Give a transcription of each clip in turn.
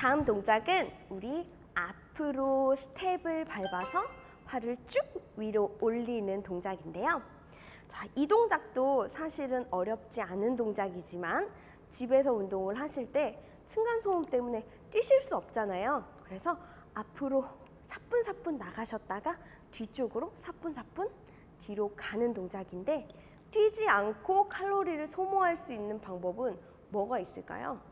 다음 동작은 우리 앞으로 스텝을 밟아서 팔을 쭉 위로 올리는 동작인데요. 자, 이 동작도 사실은 어렵지 않은 동작이지만 집에서 운동을 하실 때 층간소음 때문에 뛰실 수 없잖아요. 그래서 앞으로 사뿐사뿐 나가셨다가 뒤쪽으로 사뿐사뿐 뒤로 가는 동작인데 뛰지 않고 칼로리를 소모할 수 있는 방법은 뭐가 있을까요?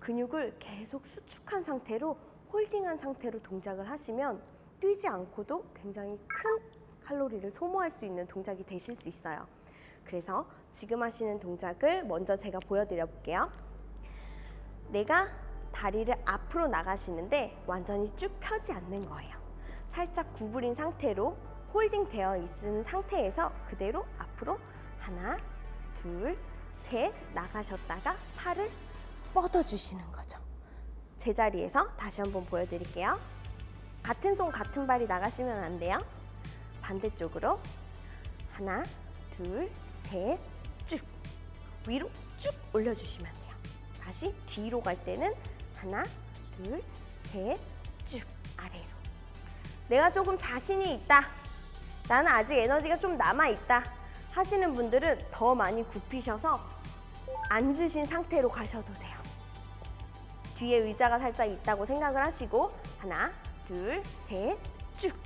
근육을 계속 수축한 상태로 홀딩한 상태로 동작을 하시면 뛰지 않고도 굉장히 큰 칼로리를 소모할 수 있는 동작이 되실 수 있어요. 그래서 지금 하시는 동작을 먼저 제가 보여드려 볼게요. 내가 다리를 앞으로 나가시는데 완전히 쭉 펴지 않는 거예요. 살짝 구부린 상태로 홀딩 되어 있는 상태에서 그대로 앞으로 하나, 둘, 셋 나가셨다가 팔을 뻗어 주시는 거죠. 제자리에서 다시 한번 보여드릴게요. 같은 손 같은 발이 나가시면 안 돼요. 반대쪽으로 하나, 둘, 셋, 쭉 위로 쭉 올려주시면 돼요. 다시 뒤로 갈 때는 하나, 둘, 셋, 쭉 아래로. 내가 조금 자신이 있다. 나는 아직 에너지가 좀 남아 있다. 하시는 분들은 더 많이 굽히셔서 앉으신 상태로 가셔도 돼요. 뒤에 의자가 살짝 있다고 생각을 하시고 하나, 둘, 셋, 쭉.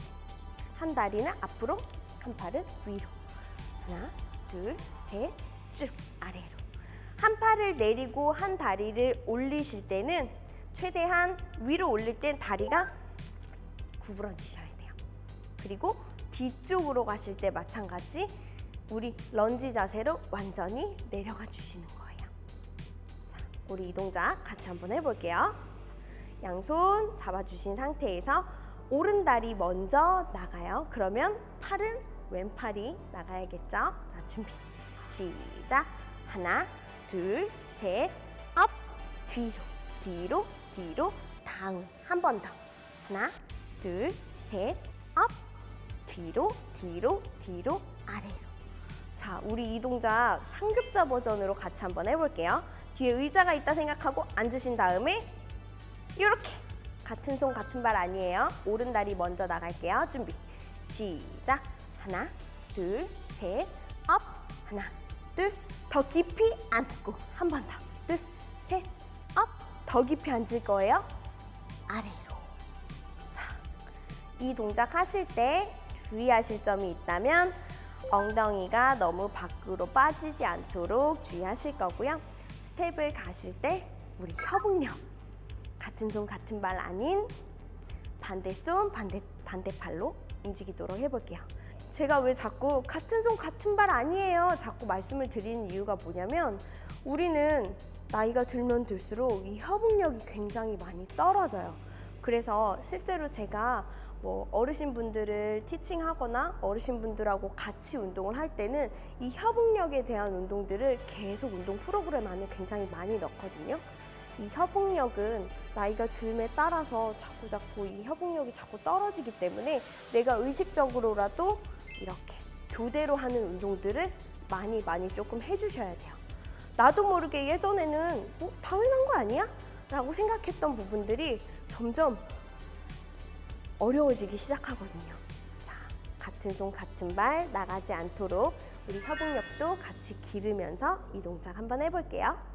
한 다리는 앞으로, 한 팔은 위로. 하나, 둘, 셋, 쭉 아래로. 한 팔을 내리고 한 다리를 올리실 때는 최대한 위로 올릴 땐 다리가 구부러지셔야 돼요. 그리고 뒤쪽으로 가실 때 마찬가지 우리 런지 자세로 완전히 내려가 주시는 거예요. 자, 우리 이 동작 같이 한번 해볼게요. 자, 양손 잡아주신 상태에서 오른 다리 먼저 나가요. 그러면 팔은 왼팔이 나가야겠죠? 자, 준비. 시작. 하나, 둘, 셋, 업, 뒤로, 뒤로, 뒤로, 다운. 한 번 더. 하나, 둘, 셋, 업, 뒤로, 뒤로, 뒤로, 아래로. 자, 우리 이 동작 상급자 버전으로 같이 한번 해볼게요. 뒤에 의자가 있다 생각하고 앉으신 다음에 이렇게 같은 손 같은 발 아니에요. 오른 다리 먼저 나갈게요. 준비. 시작. 하나, 둘, 셋, 업. 하나, 둘. 더 깊이 앉고 한 번 더. 둘, 셋, 업. 더 깊이 앉을 거예요. 아래로. 자, 이 동작 하실 때 주의하실 점이 있다면 엉덩이가 너무 밖으로 빠지지 않도록 주의하실 거고요. 스텝을 가실 때 우리 협응력 같은 손 같은 발 아닌 반대 손 반대 반대 팔로 움직이도록 해볼게요. 제가 왜 자꾸 같은 손 같은 발 아니에요 자꾸 말씀을 드리는 이유가 뭐냐면 우리는 나이가 들면 들수록 이 협응력이 굉장히 많이 떨어져요. 그래서 실제로 제가 뭐 어르신분들을 티칭하거나 어르신분들하고 같이 운동을 할 때는 이 협응력에 대한 운동들을 계속 운동 프로그램 안에 굉장히 많이 넣거든요. 이 협응력은 나이가 듦에 따라서 자꾸 자꾸 이 협응력이 자꾸 떨어지기 때문에 내가 의식적으로라도 이렇게 교대로 하는 운동들을 많이 많이 조금 해주셔야 돼요. 나도 모르게 예전에는 뭐 당연한 거 아니야? 라고 생각했던 부분들이 점점 어려워지기 시작하거든요. 자, 같은 손 같은 발 나가지 않도록 우리 협응력도 같이 기르면서 이 동작 한번 해볼게요.